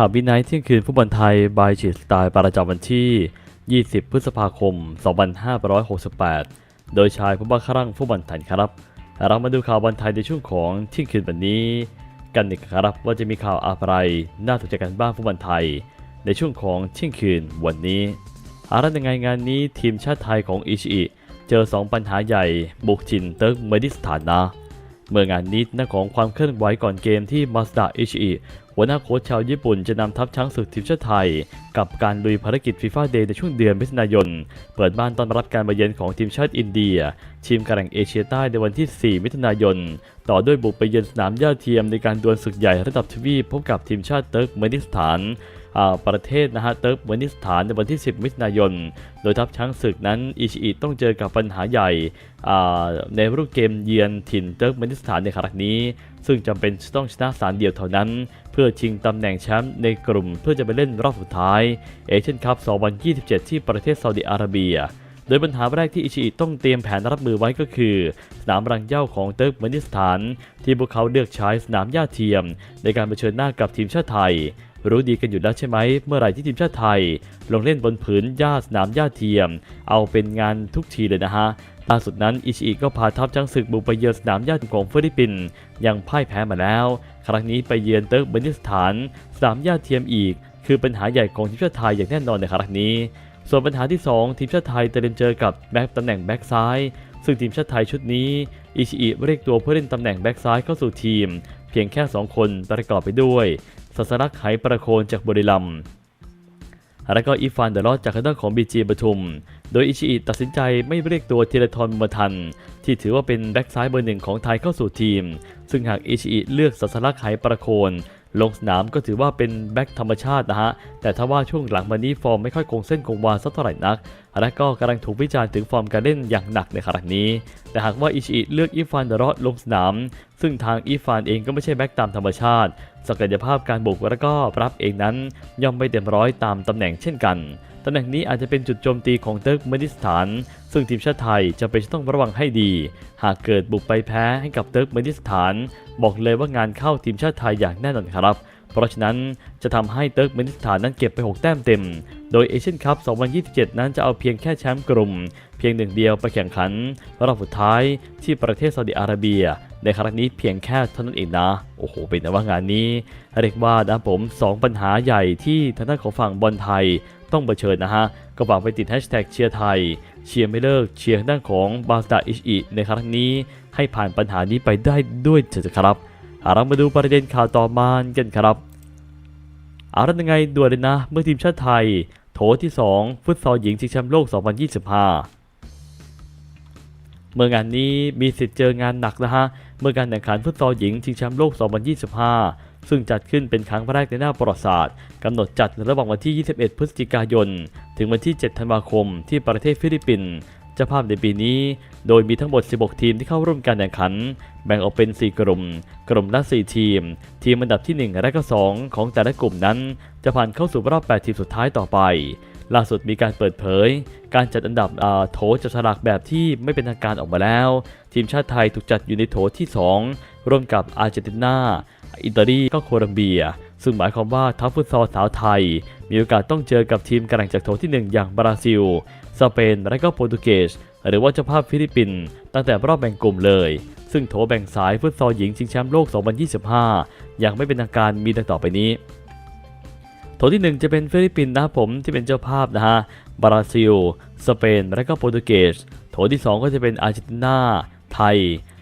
ข่าวบินไนท์เที่ยงคืนฟุตบอลไทย บายจีสไตล์ประจำวันที่ 20 พฤษภาคม 2568 โดยชายผู้บ้าครั่งฟุตบอลไทยครับ เรามาดูข่าวบอลไทยในช่วงของเที่ยงคืนวันนี้ กันอีกครับว่าจะมีข่าวอะไรน่าสนใจกันบ้างฟุตบอลไทย ในช่วงของเที่ยงคืนวันนี้อารันยังไงงานนี้ทีมชาติไทยของอิชิอิเจอ 2 ปัญหาใหญ่บุกจินเติร์กเมดิสถานนะเมื่องานนี้หน้าของความเคลื่อนไหวก่อนเกมที่มาสดาอิชิอิ หัวหน้าโค้ชชาวญี่ปุ่นจะนำทัพช้างศึกทีมชาติไทย กับการลุยภารกิจฟีฟ่าเดย์ในช่วงเดือนมิถุนายน เปิดบ้านต้อนรับการมาเยือนของทีมชาติอินเดียทีมกรแข่งเอเชียใต้ในวันที่ 4 มิถุนายน ต่อด้วยบุกไปเยือนสนามย่าเทียมในการดวลศึกใหญ่ระดับทวีปพบกับทีมชาติเติร์กเมนิสถาน ประเทศนะฮะเติร์กเมนิสถานในวันที่ 10 มิถุนายน โดยทัพช้างศึกนั้นอิชิอิต้องเจอกับปัญหาใหญ่ในรูปเกมเยือนถิ่นเติร์กเมนิสถานในครั้งนี้ ซึ่งจำเป็นจะต้องชนะสารเดียวเท่านั้น เพื่อชิงตำแหน่งแชมป์ในกลุ่มเพื่อจะไปเล่นรอบสุดท้ายเอเชียนคัพ 2027 ที่ประเทศซาอุดิอาระเบียโดยปัญหาแรกที่อิชิอิต้องเตรียมแผนรับมือไว้ก็คือ สนามรังเย้าของเติร์กเมนิสถาน ที่พวกเขาเลือกใช้สนามหญ้าเทียม ในการเผชิญหน้ากับทีมชาติไทย รู้ดีกันอยู่แล้วใช่ไหม เมื่อไหร่ที่ทีมชาติไทย ลงเล่นบนผืนหญ้าสนามหญ้าเทียม เอาเป็นงานทุกทีเลยนะฮะล่าสุดนั้นอิชิอิก็พาทัพช้างศึกบุกไปเยือนสนามหญ้าของฟิลิปปินส์ยังพ่ายแพ้มาแล้ว ครั้งนี้ไปเยือนเติร์กเมนิสถาน สนามหญ้าเทียมอีก คือปัญหาใหญ่ของทีมชาติไทยอย่างแน่นอนในครั้งนี้ ส่วนปัญหาที่ 2 ทีมชาติไทยเตรียมเจอกับแบ็กตำแหน่งแบ็กซ้ายซึ่งทีมชาติไทยชุดนี้อิชิอิเรียกตัวเพื่อเล่นตำแหน่งแบ็กซ้ายเข้าสู่ทีม เพียงแค่ 2 คนประกอบไปด้วย สัสลักษ์ไหประโคนจากบุรีรัมย์และก็อีฟานเดลอดจากคณะของบีจีปทุม โดยอิชิอิตัดสินใจไม่เรียกตัวเทเลทอนมาทัน ที่ถือว่าเป็นแบ็กซ้ายเบอร์หนึ่งของไทยเข้าสู่ทีม ซึ่งหากอิชิอิเลือกสัสลักษ์ไหประโคนลงสนามก็ถือว่าเป็นแบ็กธรรมชาตินะฮะ แต่ถ้าว่าช่วงหลังมานี้ฟอร์มไม่ค่อยคงเส้นคงวาสักเท่าไหร่นัก และก็กำลังถูกวิจารณ์ถึงฟอร์มการเล่นอย่างหนักในครั้งนี้ แต่หากว่าอิชิอิเลือกอีฟานเดรอดลงสนาม ซึ่งทางอีฟานเองก็ไม่ใช่แบ็กตามธรรมชาติ ศักยภาพการบุกและก็รับเองนั้นย่อมไม่เต็มร้อยตามตำแหน่งเช่นกันตำแหน่งนี้อาจจะเป็นจุดโจมตีของเติร์กเมนิสถาน ซึ่งทีมชาติไทยจะเป็นต้องระวังให้ดี หากเกิดบุกไปแพ้ให้กับเติร์กเมนิสถาน บอกเลยว่างานเข้าทีมชาติไทยอย่างแน่นอนครับ เพราะฉะนั้นจะทำให้เติร์กเมนิสถานนั้นเก็บไป 6 แต้มเต็ม โดยเอเชียนคัพ 2027 นั้นจะเอาเพียงแค่แชมป์กลุ่ม เพียงหนึ่งเดียวไปแข่งขันรอบสุดท้ายที่ประเทศซาอุดิอาระเบีย ในครั้งนี้เพียงแค่เท่านั้นเองนะ โอ้โห เป็นแต่ว่างานนี้ เรียกว่านะผม 2 ปัญหาใหญ่ที่ทางด้านของฝั่งบอลไทยต้องเผชิญนะฮะ ก็ฝากไปติดแฮชแท็กเชียร์ไทย เชียร์ไม่เลิกเชียร์ทางด้านของบาสตาอิชอิในครั้งนี้ให้ผ่านปัญหานี้ไปได้ด้วยเถิดครับเรามาดูประเด็นข่าวต่อมากันครับ อาละยังไงด่วนเลยนะ เมื่อทีมชาติไทย โถที่ 2 ฟุตซอลหญิงชิงแชมป์โลก 2025 เมื่องานนี้มีสิทธิ์เจองานหนักนะฮะ เมื่อการแข่งขันฟุตซอลหญิงชิงแชมป์โลก 2025 ซึ่งจัดขึ้นเป็นครั้งแรกในหน้าประวัติศาสตร์กำหนดจัดระหว่างวันที่ 21 พฤศจิกายน ถึงวันที่ 7 ธันวาคม ที่ประเทศฟิลิปปินส์ จ้าภาพในปีนี้ โดยมีทั้งหมด 16 ทีมที่เข้าร่วมการแข่งขัน แบ่งออกเป็น 4 กลุ่ม กลุ่มละ 4 ทีม ทีมอันดับที่ 1 และก็ 2 ของแต่ละกลุ่มนั้น จะผ่านเข้าสู่รอบ 8 ทีมสุดท้ายต่อไป ล่าสุดมีการเปิดเผย การจัดอันดับโถจับฉลากแบบที่ไม่เป็นทางการออกมาแล้ว ทีมชาติไทยถูกจัดอยู่ในโถที่ 2 ร่วมกับอาร์เจนตินา อิตาลีก็โคลัมเบีย ซึ่งหมายความว่าทัพฟุตซอลสาวไทย มีโอกาสต้องเจอกับทีมกระแข่งจากโถที่ 1 อย่างบราซิล สเปน และก็โปรตุเกส หรือว่าเจ้าภาพฟิลิปปินส์ตั้งแต่รอบแบ่งกลุ่มเลย ซึ่งโถแบ่งสายฟุตซอลหญิงชิงแชมป์โลก 2025 อย่างไม่เป็นทางการมีดังต่อไปนี้โถที่ 1 จะเป็นฟิลิปปินส์นะครับผมที่เป็นเจ้าภาพนะฮะบราซิล สเปน และก็โปรตุเกส โถที่ 2 ก็จะเป็นอาร์เจนตินา ไทย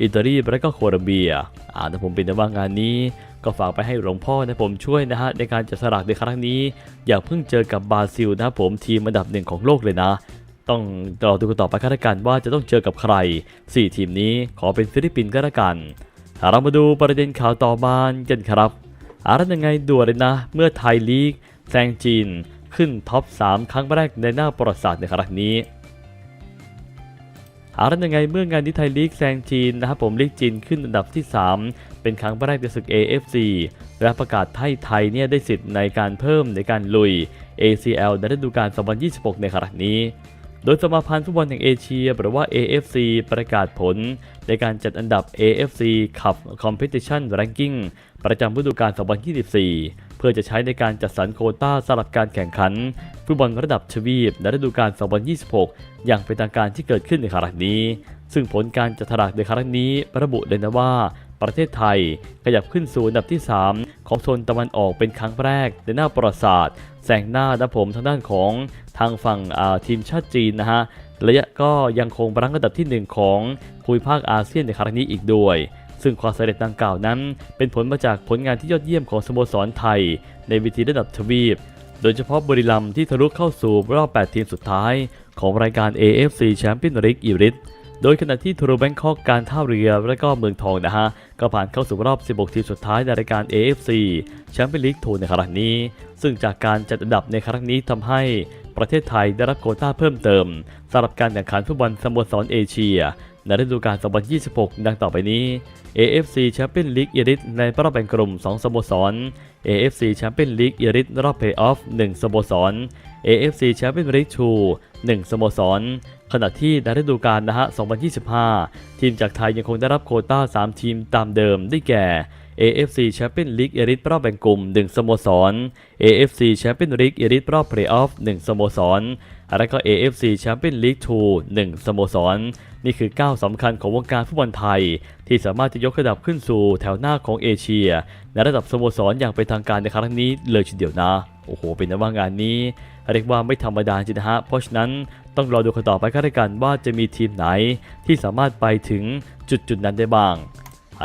อิตาลี และก็โคลัมเบียอ่าแต่ผมเป็นว่างานนี้ ก็ฝากไปให้หลวงพ่อนะผมช่วยนะฮะในการจัดสลากในครั้งนี้ อย่าเพิ่งเจอกับบราซิลนะผมทีมอันดับหนึ่งของโลกเลยนะ ต้องรอดูกันต่อไปกันละกันว่าจะต้องเจอกับใคร 4 ทีมนี้ขอเป็นฟิลิปปินส์ก็แล้วกันเรามาดูประเด็นข่าวต่อมากันครับอารันยังไงด่วนเลยนะ เมื่อไทยลีกแซงจีนขึ้นท็อป 3 ครั้งแรกในหน้าประวัติศาสตร์ในครั้งนี้ เอารันยังไงเมื่องานที่ไทยลีกแซงจีนนะครับผมลีกจีนขึ้นอันดับที่ 3 เป็นครั้งแรกในศึก AFC และประกาศให้ไทยเนี่ยได้สิทธิ์ในการเพิ่มในการลุย ACL ในฤดูกาล 2026 ในครั้งนี้ โดยสมาพันธ์ฟุตบอลแห่งเอเชียหรือว่า AFC ประกาศผล ในการจัดอันดับ AFC Cup Competition Ranking ประจำฤดูกาล 2024 เพื่อจะใช้ในการจัดสรรโคต้าสำหรับการแข่งขันฟุตบอลระดับทวีปในฤดูกาล 2026 อย่างเป็นทางการที่เกิดขึ้นในครั้งนี้ ซึ่งผลการจัดถลากในครั้งนี้ระบุเลยนะว่า ประเทศไทยขยับขึ้นสู่อันดับที่ 3 ของโซนตะวันออกเป็นครั้งแรกในหน้าประวัติศาสตร์แซงหน้านะผมทางด้านของทางฝั่งทีมชาติจีนนะฮะและก็ยังคงรั้งอันดับที่ 1 ของภูมิภาคอาเซียนในครั้งนี้อีกด้วย ซึ่งความสำเร็จดังกล่าวนั้น เป็นผลมาจากผลงานที่ยอดเยี่ยมของสโมสรไทย ในวิธีระดับทวีป โดยเฉพาะบุรีรัมย์ที่ทะลุเข้าสู่รอบ 8 ทีมสุดท้าย ของรายการ AFC Champions League อีริสโดยขณะที่ทรูแบงคอกการท่าเรือและก็เมืองทองนะฮะ ก็ผ่านเข้าสู่รอบ 16 ทีมสุดท้ายในรายการ AFC Champions League 2ในครั้งนี้ ซึ่งจากการจัดอันดับในครั้งนี้ทำให้ประเทศไทยได้รับโควต้าเพิ่มเติมสำหรับการแข่งขันฟุตบอลสโมสรเอเชีย ในฤดูกาล 2026 ดังต่อไปนี้ AFC Champions League อีริสในรอบแบ่งกลุ่ม 2 สโมสร AFC Champions League อีริสรอบเพลย์ออฟ 1 สโมสร AFC Champions League 2 1 สโมสร ขณะที่ในฤดูกาลนะฮะ 2025 ทีมจากไทยยังคงได้รับโคต้า 3 ทีมตามเดิมได้แก่ AFC Champions League เอริสรอบแบ่งกลุ่ม 1 สโมสร AFC Champions League เอริสรอบเพลย์ออฟ 1 สโมสร และก็ AFC Champions League 2 1 สโมสร นี่คือก้าวสำคัญของวงการฟุตบอลไทย ที่สามารถจะยกระดับขึ้นสู่แถวหน้าของเอเชีย ในระดับสโมสรอย่างเป็นทางการในครั้งนี้เลยทีเดียวนะ โอ้โห เป็นนะว่างานนี้เรียกว่าไม่ธรรมดาจริงนะฮะ เพราะฉะนั้นต้องรอดูกันต่อไปกันแล้วกันว่าจะมีทีมไหน ที่สามารถไปถึงจุดจุดๆนั้นได้บ้าง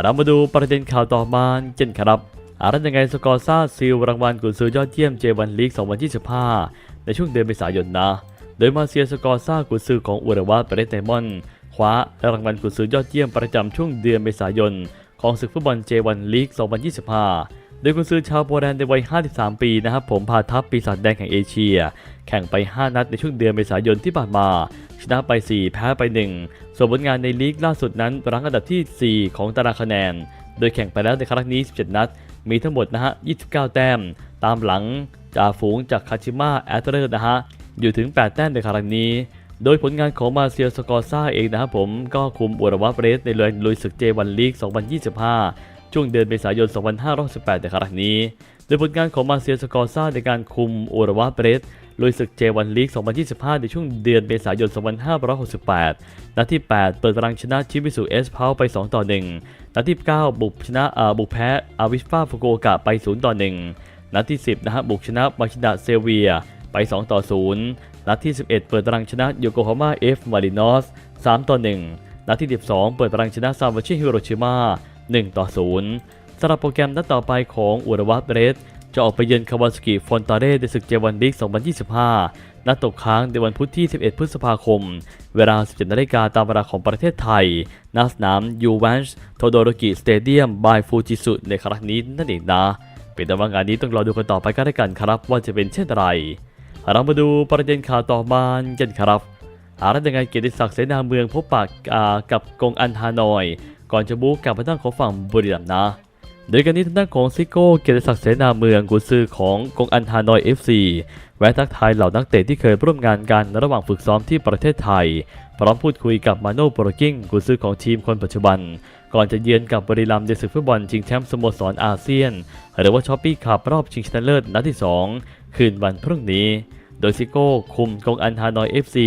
เรามาดูประเด็นข่าวต่อมาเช่นครับอารันยังไงสกอร์ซ่าซิลรางวัลกุนซือยอดเยี่ยมเจวันลีก 2025 ในช่วงเดือนเมษายนนะ โดยมาเซียสกอร์ซ่ากุนซือของอุรวาเปเรตไดมอนคว้ารางวัลกุนซือยอดเยี่ยมประจำช่วงเดือนเมษายน ของศึกฟุตบอลเจวันลีก 2025 โดยกุนซือชาวโปแลนด์ในวัย 53 ปีนะครับผมพาทัพปีศาจแดงแห่งเอเชีย แข่งไป 5 นัดในช่วงเดือนเมษายนที่ผ่านมา ชนะไป 4 แพ้ไป 1 ส่วนผลงานในลีกล่าสุดนั้นรั้งอันดับที่ 4 ของตารางคะแนน โดยแข่งไปแล้วในครั้งนี้ 17 นัด มีทั้งหมดนะฮะ 29 แต้ม ตามหลังจ่าฝูงจากคาชิมะแอตเลอร์นะฮะ อยู่ถึง 8 แต้มในครั้งนี้ โดยผลงานของมาเซียสกอร์ซ่าเองนะครับผมก็คุมอุรวาเบรสในเรือลุยศึกเจวันลีก 2025 ช่วงเดือนเมษายน 2568ในครั้งนี้ โดยผลงานของมาเซียสกอร์ซ่าในการคุมอุรวาเบรสลุยศึกเจวันลีก 2025 ในช่วงเดือนเมษายน 2568 นัดที่ 8 เปิดรังชนะชิมิสุเอสพาวไป 2 ต่อ 1 นัดที่ 9 บุกชนะอ่าบุกแพ้อาวิสปาฟุกุโอกะไป 0 ต่อ 1 นัดที่ 10 นะฮะบุกชนะมาชิดะเซเวีย ไป 2 ต่อ 0 นัดที่ 11 เปิดตารางชนะโยโกฮาม่าเอฟมารินอส3ต่อ 1 นัดที่ 12 เปิดตารางชนะซาวาชิฮิโรชิมา1ต่อ 0สำหรับโปรแกรมนัดต่อไปของอุรวาเบรสจะออกไปเยือนคาวาสกิฟอนตาเร่ในศึกเจวันลีก 2025 นัดตกค้างในวันพุธที่ 11 พฤษภาคม เวลา 17นาฬิกาตามเวลาของประเทศไทย ณ สนามยูแวนช์โทโดโรกิสเตเดียม บายฟูจิสุในครั้งนี้นั่นเองนะ เป็นแต่ว่างานนี้ต้องรอดูกันต่อไปกันแล้วกันครับว่าจะเป็นเช่นไร เรามาดูประเด็นข่าวต่อมากันครับอารัตยังไงเกียรติศักดิ์เสนาเมืองพบปากกับกงอันฮานอย ก่อนจะบุกกับทางด้านของฝั่งบุรีรัมย์นะ โดยการนี้ทางด้านของซิโก้เกียรติศักดิ์เสนาเมืองกุนซือของกงอันฮานอย FC แวะทักทายเหล่านักเตะที่เคยร่วมงานกันระหว่างฝึกซ้อมที่ประเทศไทย พร้อมพูดคุยกับมาโน่โปรกิ้งกุนซือของทีมคนปัจจุบัน ก่อนจะเยือนกับบรีรัมในศึกฟุตบอลชิงแชมป์สโมสรอาเซียน หรือว่าช้อปปี้คัพรอบชิงชนะเลิศนัดที่ 2 คืนวันพรุ่งนี้ โดยซิโก้คุมกองอันฮานอย FC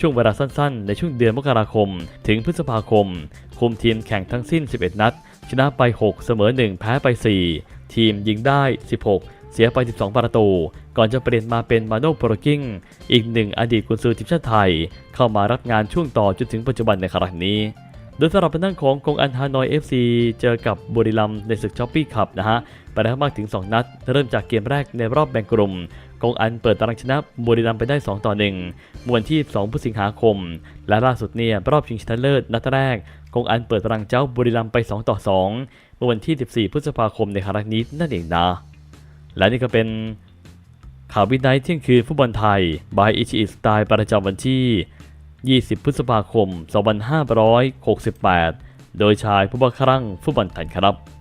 ช่วงเวลาสั้นๆ ในช่วงเดือนมกราคม ถึงพฤษภาคม คุมทีมแข่งทั้งสิ้น 11 นัด ชนะไป 6 เสมอ 1 แพ้ไป 4 ทีมยิงได้ 16 เสียไป 12 ประตู ก่อนจะเปลี่ยนมาเป็นมาโนโปรกิ้ง อีกหนึ่งอดีตกุนซือทีมชาติไทย เข้ามารับงานช่วงต่อจนถึงปัจจุบันในครั้งนี้ โดยสำหรับทางด้านของกงอันฮานอย FC เจอกับบุรีรัมในศึกช้อปปี้คัพนะฮะไปได้มากถึง 2 นัด เริ่มจากเกมแรกในรอบแบ่งกลุ่มกงอันเปิดตารางชนะบุรีรัมไปได้ 2 ต่อ 1 มวนที่ 2พฤศจิกาคม และล่าสุดเนี่ยรอบชิงชนะเลิศนัดแรกกงอันเปิดตารางเจ้าบุรีรัมไป 2 ต่อ 2 เมื่อวันที่ 14 พฤษภาคมในครั้งนี้นั่นเองนะ และนี่ก็เป็นข่าววินัยเที่ยงคืนฟุตบอลไทย บายอิชิอิสไตล์ประจำวันที่ 20 พฤษภาคม 2568 โดยชายผู้บังครั่งฟุตบอลไทยครับ